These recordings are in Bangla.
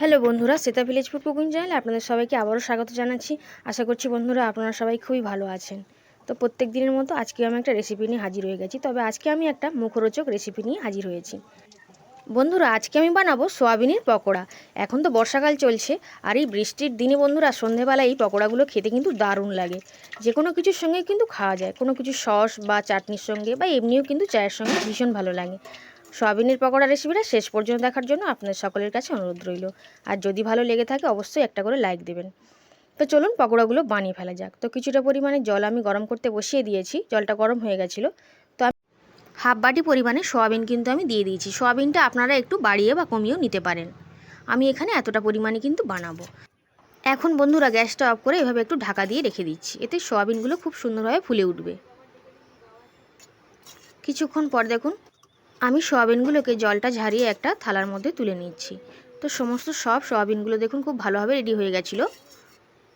হ্যালো বন্ধুরা, সেতা ভিলেজ ফুড কুকিং চ্যানেলে আপনাদের সবাইকে আবারও স্বাগত জানাচ্ছি। আশা করছি বন্ধুরা আপনারা সবাই খুবই ভালো আছেন। তো প্রত্যেক দিনের মতো আজকে আমি একটা রেসিপি নিয়ে হাজির হয়ে গেছি, তবে আজকে আমি একটা মুখরোচক রেসিপি নিয়ে হাজির হয়েছি। বন্ধুরা, আজকে আমি বানাবো সোয়াবিনের পকোড়া। এখন তো বর্ষাকাল চলছে, আর এই বৃষ্টির দিনে বন্ধুরা সন্ধেবেলায় এই পকোড়াগুলো খেতে কিন্তু দারুণ লাগে। যে কোনো কিছুর সঙ্গে কিন্তু খাওয়া যায়, কোনো কিছু সস বা চাটনির সঙ্গে বা এমনিও কিন্তু চায়ের সঙ্গে ভীষণ ভালো লাগে। সয়াবিনের পকোড়া রেসিপিটা শেষ পর্যন্ত দেখার জন্য আপনাদের সকলের কাছে অনুরোধ রইল। আর যদি ভালো লেগে থাকে, অবশ্যই একটা করে লাইক দেবেন। তো চলুন পকোড়াগুলো বানিয়ে ফেলা যাক। তো কিছুটা পরিমাণে জল আমি গরম করতে বসিয়ে দিয়েছি। জলটা গরম হয়ে গেছিল। তো আমি হাফ বাটি পরিমাণে সয়াবিন কিন্তু আমি দিয়ে দিয়েছি। সয়াবিনটা আপনারা একটু বাড়িয়ে বা কমিয়েও নিতে পারেন। আমি এখানে এতটা পরিমাণে কিন্তু বানাবো। এখন বন্ধুরা গ্যাসটা অফ করে এভাবে একটু ঢাকা দিয়ে রেখে দিচ্ছি। এতে সয়াবিনগুলো খুব সুন্দরভাবে ফুলে উঠবে। কিছুক্ষণ পর দেখুন আমি সয়াবিনগুলোকে জলটা ঝারিয়ে একটা থালার মধ্যে তুলে নিচ্ছি। তো সমস্ত সব সয়াবিনগুলো দেখুন খুব ভালোভাবে রেডি হয়ে গেছিল।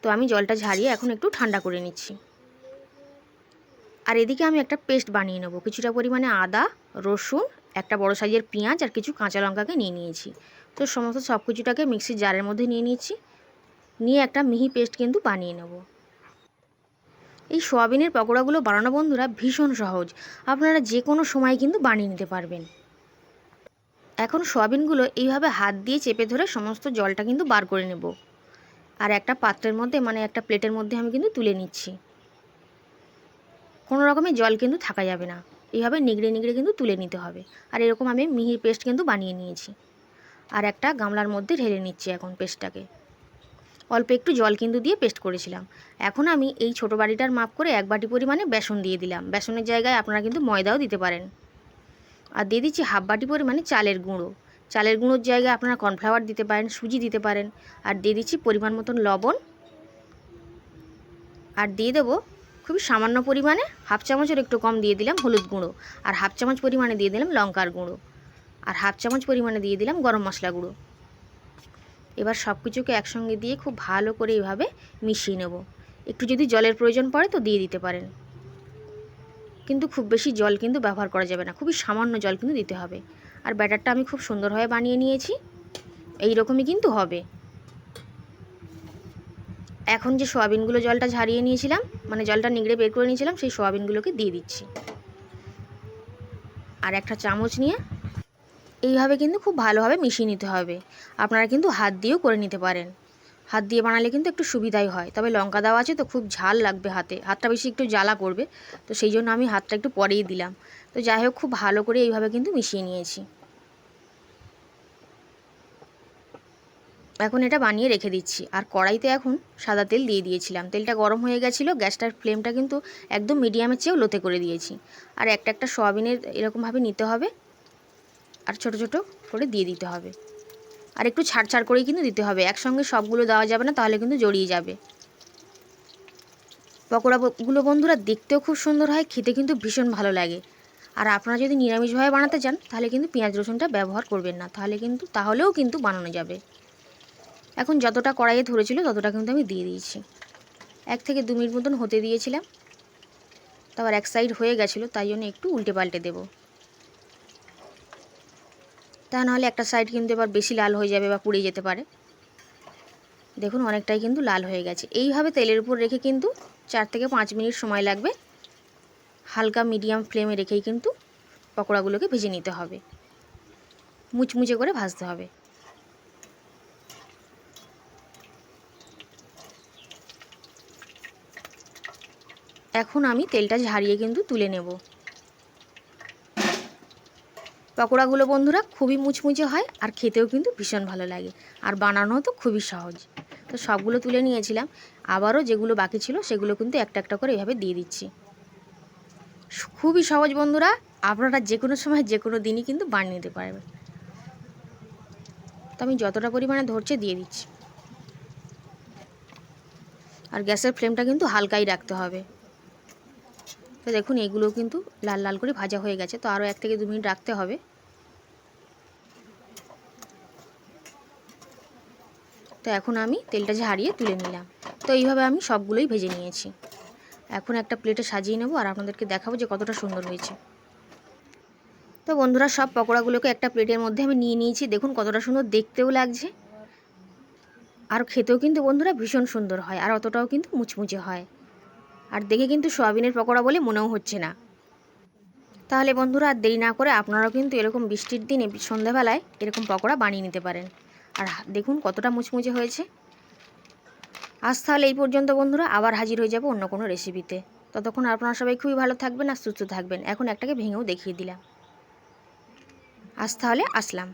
তো আমি জলটা ঝারিয়ে এখন একটু ঠান্ডা করে নিচ্ছি। আর এদিকে আমি একটা পেস্ট বানিয়ে নেব। কিছুটা পরিমাণে আদা, রসুন, একটা বড় সাইজের পেঁয়াজ আর কিছু কাঁচা লঙ্কাকে নিয়ে নিয়েছি। তো সমস্ত সব কিছুটাকে মিক্সির জারের মধ্যে নিয়ে নিচ্ছি নিয়ে একটা মিহি পেস্ট কিন্তু বানিয়ে নেব। এই সোয়াবিনের পকোড়াগুলো বানানো বন্ধুরা ভীষণ সহজ। আপনারা যে কোনো সময় কিন্তু বানিয়ে নিতে পারবেন। এখন সোয়াবিনগুলো এইভাবে হাত দিয়ে চেপে ধরে সমস্ত জলটা কিন্তু বার করে নেব। আর একটা পাত্রের মধ্যে মানে একটা প্লেটের মধ্যে আমি কিন্তু তুলে নিচ্ছি। কোনো রকমের জল কিন্তু থাকা যাবে না। এইভাবে নিগড়ে নিগড়ে কিন্তু তুলে নিতে হবে। আর এরকম আমি মিহির পেস্ট কিন্তু বানিয়ে নিয়েছি। আর একটা গামলার মধ্যে ঢেলে নিচ্ছি এখন পেস্টটাকে। অল্প একটু জল কিন্তু দিয়ে পেস্ট করেছিলাম। এখন আমি এই ছোটো বাটিটার মাপ করে এক বাটি পরিমাণে বেসন দিয়ে দিলাম। বেসনের জায়গায় আপনারা কিন্তু ময়দাও দিতে পারেন। আর দিয়ে দিচ্ছি হাফ বাটি পরিমাণে চালের গুঁড়ো। চালের গুঁড়োর জায়গায় আপনারা কর্নফ্লাওয়ার দিতে পারেন, সুজি দিতে পারেন। আর দিয়ে দিচ্ছি পরিমাণ মতন লবণ। আর দিয়ে দেবো খুবই সামান্য পরিমাণে হাফ চামচের একটু কম দিয়ে দিলাম হলুদ গুঁড়ো। আর হাফ চামচ পরিমাণে দিয়ে দিলাম লঙ্কার গুঁড়ো। আর হাফ চামচ পরিমাণে দিয়ে দিলাম গরম মশলা গুঁড়ো। এবার সব কিছুকে একসঙ্গে দিয়ে খুব ভালো করে এইভাবে মিশিয়ে নেব। একটু যদি জলের প্রয়োজন পড়ে তো দিয়ে দিতে পারেন। কিন্তু খুব বেশি জল কিন্তু ব্যবহার করা যাবে না, খুবই সামান্য জল কিন্তু দিতে হবে। আর ব্যাটারটা আমি খুব সুন্দরভাবে বানিয়ে নিয়েছি এই রকমই কিন্তু হবে। এখন যে সোয়াবিনগুলো জলটা ঝারিয়ে নিয়েছিলাম মানে জলটা নিগড়ে বের করে নিয়েছিলাম, সেই সোয়াবিনগুলোকে দিয়ে দিচ্ছি। আর একটা চামচ নিয়ে এইভাবে কিন্তু খুব ভালোভাবে মিশিয়ে নিতে হবে। আপনারা কিন্তু হাত দিয়েও করে নিতে পারেন। হাত দিয়ে বানালে কিন্তু একটু সুবিধাই হয়। তবে লঙ্কা দেওয়া আছে তো খুব ঝাল লাগবে হাতে। হাতটা বেশি একটু জ্বালা করবে। তো সেই জন্য আমি হাতটা একটু পরেই দিলাম। তো যাই হোক, খুব ভালো করে এইভাবে কিন্তু মিশিয়ে নিয়েছি। এখন এটা বানিয়ে রেখে দিচ্ছি। আর কড়াইতে এখন সাদা তেল দিয়ে দিয়েছিলাম। তেলটা গরম হয়ে গেছিল, গ্যাসটার ফ্লেমটা কিন্তু একদম মিডিয়ামের চেয়েও লোতে করে দিয়েছি। আর একটা একটা সোয়াবিনের এরকমভাবে নিতে হবে। আর ছোট ছোট করে দিয়ে দিতে হবে। আর একটু ছাড় ছাড় করেই কিন্তু দিতে হবে। একসঙ্গে সবগুলো দেওয়া যাবে না, তাহলে কিন্তু জড়িয়ে যাবে। পকোড়াগুলো বন্ধুরা দেখতেও খুব সুন্দর হয়, খেতে কিন্তু ভীষণ ভালো লাগে। আর আপনারা যদি নিরামিষভাবে বানাতে চান, তাহলে কিন্তু পেঁয়াজ রসুনটা ব্যবহার করবেন না। তাহলে কিন্তু, তাহলেও কিন্তু বানানো যাবে। এখন যতটা কড়াইয়ে ধরেছিল, ততটা কিন্তু আমি দিয়ে দিয়েছি। এক থেকে দু মিনিট মতন হতে দিয়েছিলাম। তারপর এক সাইড হয়ে গেছিল, তাই জন্য একটু উল্টে পাল্টে দেবো। তা নাহলে একটা সাইড কিন্তু এবার বেশি লাল হয়ে যাবে বা পুড়ে যেতে পারে। দেখুন, অনেকটাই কিন্তু লাল হয়ে গেছে। এইভাবে তেলের উপর রেখে কিন্তু চার থেকে পাঁচ মিনিট সময় লাগবে। হালকা মিডিয়াম ফ্লেমে রেখেই কিন্তু পকোড়াগুলোকে ভেজে নিতে হবে। মুচমুচে করে ভাজতে হবে। এখন আমি তেলটা ঝারিয়ে কিন্তু তুলে নেব। পকোড়াগুলো বন্ধুরা খুবই মুচমুচে হয় আর খেতেও কিন্তু ভীষণ ভালো লাগে। আর বানানো তো খুবই সহজ। তো সবগুলো তুলে নিয়েছিলাম। আবারও যেগুলো বাকি ছিল সেগুলো কিন্তু একটা একটা করে এভাবে দিয়ে দিচ্ছি। খুবই সহজ বন্ধুরা। আপনারা যে কোনো সময় যে কোনো দিনই কিন্তু বানিয়ে নিতে পারবেন। তো আমি যতটা পরিমাণে ধরছে দিয়ে দিচ্ছি। আর গ্যাসের ফ্লেমটা কিন্তু হালকাই রাখতে হবে। তো দেখুন, এগুলো কিন্তু লাল লাল করে ভাজা হয়ে গেছে, তো আরও এক থেকে দু মিনিট রাখতে হবে। তো এখন আমি তেলটা ঝাড়িয়ে তুলে নিলাম, তো এইভাবে আমি সবগুলোই ভেজে নিয়েছি। এখন একটা প্লেটে সাজিয়ে নেব আর আপনাদেরকে দেখাবো যে কতটা সুন্দর হয়েছে। তো বন্ধুরা, সব পকোড়াগুলোকে একটা প্লেটের মধ্যে আমি নিয়ে নিয়েছি, দেখুন কতটা সুন্দর দেখতেও লাগছে। আর খেতেও কিন্তু বন্ধুরা ভীষণ সুন্দর হয়, আর অতটাও কিন্তু মুচমুচে হয়। আর দেখে কিন্তু সয়াবিনের পকোড়া বলে মনেও হচ্ছে না। তাহলে বন্ধুরা, আর দেরি না করে আপনারাও কিন্তু এরকম বৃষ্টির দিনে সন্ধ্যাবেলায় এরকম পকোড়া বানিয়ে নিতে পারেন। আর দেখুন কতটা মুচমুচে হয়েছে। আজ তাহলে এই পর্যন্ত বন্ধুরা, আবার হাজির হয়ে যাব অন্য কোনো রেসিপিতে ততক্ষণ আপনারা সবাই খুবই ভালো থাকবেন আর সুস্থ থাকবেন। এখন একটাকে ভেঙেও দেখিয়ে দিলাম। আজ তাহলে আসলাম।